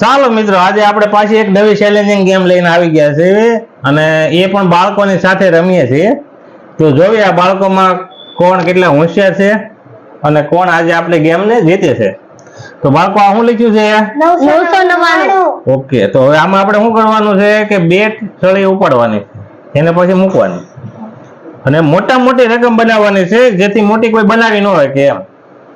ચાલો મિત્રો આજે આપણે પાછી એક નવી ચેલેન્જિંગ ગેમ લઈને આવી ગયા છે અને એ પણ બાળકોની સાથે રમીએ છીએ. તો જોઈએ આ બાળકોમાં કોણ કેટલા હોશિયાર છે અને કોણ આજે આપણે ગેમને જીતે છે. તો બાળકો આ શું લખ્યું છે? ઓકે તો હવે આમાં આપણે શું કરવાનું છે કે બેટ સળી ઉપાડવાની એને પછી મૂકવાની. અને મોટા મોટી રકમ બનાવવાની છે જેથી મોટી કોઈ બનાવી ન હોય કે એમ.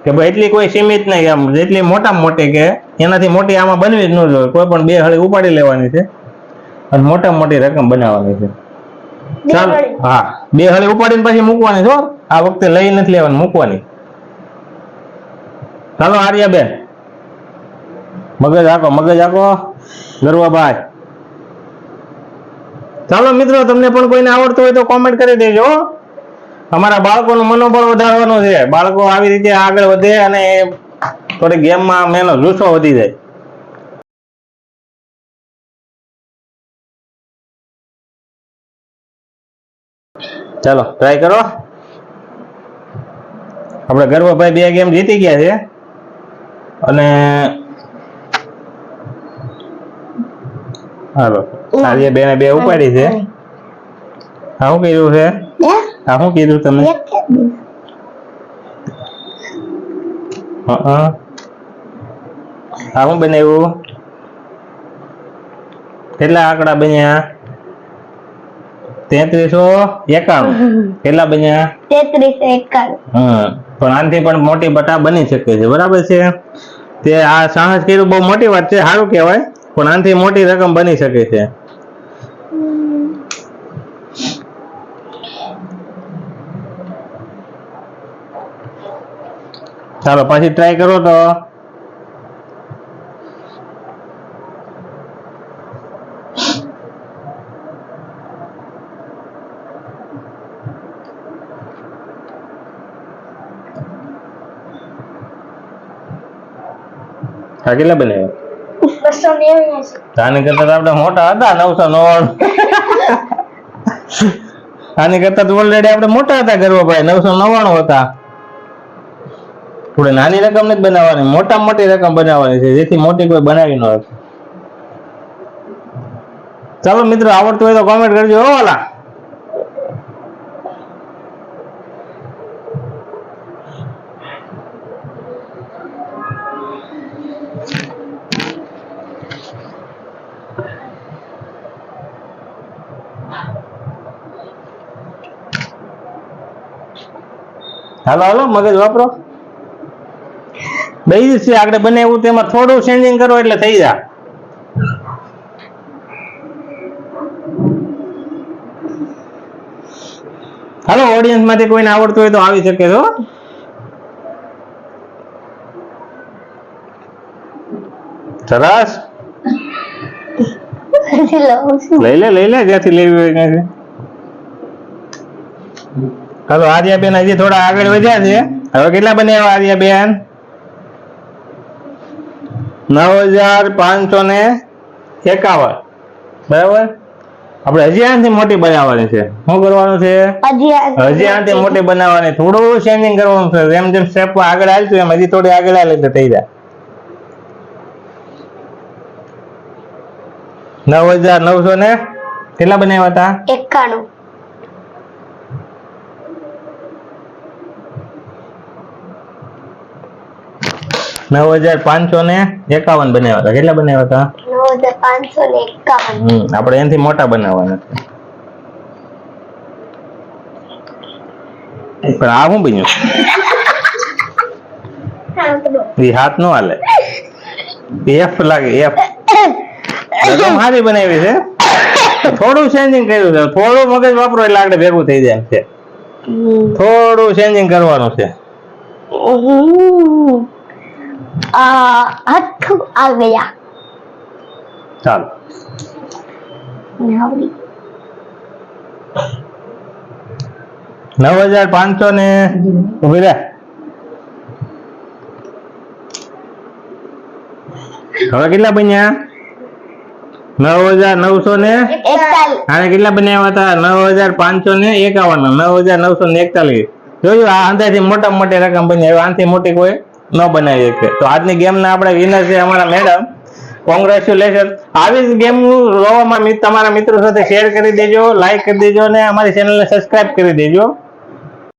કે ભાઈ એટલી કોઈ સીમિત નહીં આમ જેટલી મોટામાં મોટી કે એનાથી મોટી આમાં બનવી જ ન જોઈએ કોઈ પણ બે હળી ઉપાડી લેવાની છે અને મોટામાં મોટી રકમ બનાવવાની છે. ચાલો હા બે હળી ઉપાડીને પછી મૂકવાની છો આ વખતે લઈ નથી લેવાની મૂકવાની. ચાલો આર્યાબેન મગજ આખો મગજ આકો ગરવાભાઈ. ચાલો મિત્રો તમને પણ કોઈને આવડતું હોય તો કોમેન્ટ કરી દેજો. અમારા બાળકોનું મનોબળ વધારવાનું છે. બાળકો આવી રીતે આગળ વધે અને થોડી ગેમમાં મેનો જુસ્સો વધી જાય. ચાલો ટ્રાય કરો. આપણે ગર્વભાઈ બે ગેમ જીતી ગયા છે. અને હાલો આર્ય બેને બે ઉપાડી છે. આવું શું કીધું છે? આ શું કીધું તમે હા? શું બનાવ્યું? કેટલા આંકડા બન્યા? તેત્રીસો એકાણું. કેટલા બન્યા? તેત્રીસો એકાણું. પણ આનાથી પણ મોટી બટા બની શકે છે. બરાબર છે? તે આ સાહસ કર્યું બહુ મોટી વાત છે સારું કહેવાય પણ આનાથી મોટી રકમ બની શકે છે. ચાલો પાછી ટ્રાય કરો તો. હા કેટલા બનાવ્યા બસો આની કરતા આપણે મોટા હતા નવસો નવ્વાણું. આની કરતા તો ઓલરેડી આપણે મોટા હતા ગર્વભાઈ નવસો નવ્વાણું હતા. થોડી નાની રકમ નથી બનાવવાની, મોટા મોટી રકમ બનાવવાની છે, જેથી મોટી કોઈ બનાવી ન શકે. ચાલો મિત્રો, આવડતું હોય તો કોમેન્ટ કરજો હો હાલો હાલો, મગજ વાપરો. બે છે આગળ બને એવું તેમાં થોડું ચેન્જિંગ કરો એટલે થઈ જાય હાલો ઓડિયન્સમાંથી કોઈને આવડતું હોય તો આવી શકે છો સરસ. લઈ લે લઈ લે, જ્યાંથી લેવી હોય ત્યાંથી. હાલો, આર્યાબેન હજી થોડા આગળ વધ્યા છે. હવે કેટલા બનાવ્યા આર્યાબેન? નવ હજાર પાંચસો ને એકાવન. બરાબર? આપણે હજી આનાથી મોટી બનાવવાની છે. શું કરવાનું છે? હજી આનાથી મોટી બનાવવાની. થોડું ચેન્જિંગ કરવાનું છે. જેમ જેમ સ્ટેપ આગળ હાલતું એમ હજી થોડી આગળ હાલે તો થઈ જાય. નવ હજાર નવસો ને કેટલા બનાવ્યા હતા? એકાણું. નવ હજાર પાંચસો ને એકાવન બનાવ્યા હતા. કેટલા બનાવ્યા હતા? નવ હજાર પાંચસો ને એકાવન આપણે એનાથી મોટા બનાવવાના પણ આ શું બન્યું? એ હાથ નો હાલે. એફ લાગે એફ મારી બનાવી છે. થોડું ચેન્જિંગ કર્યું છે. થોડું મગજ વાપરો એટલે આગળ ભેગું થઈ જાય છે. થોડું ચેન્જિંગ કરવાનું છે. હમ. આ આઠું ચાલો. નવ હજાર પાંચસો ને ઊભી રહે હવે કેટલા બન્યા? નવ હજાર નવસો ને? આને કેટલા બન્યા હતા? નવ હજાર પાંચસો ને એકાવન નવ હજાર નવસો ને એકતાલીસ. જોયું આ અંદાજથી મોટા મોટી રકમ બની. હવે આનાથી મોટી કોઈ? ન બનાવી શકે તો આજની ગેમના આપણે વિનર છે અમારા મેડમ કોંગ્રેચ્યુલેશન આવી જ ગેમ રોવામાં તમારા મિત્રો સાથે શેર કરી દેજો લાઈક કરી દેજો અને અમારી ચેનલને સબસ્ક્રાઇબ કરી દેજો.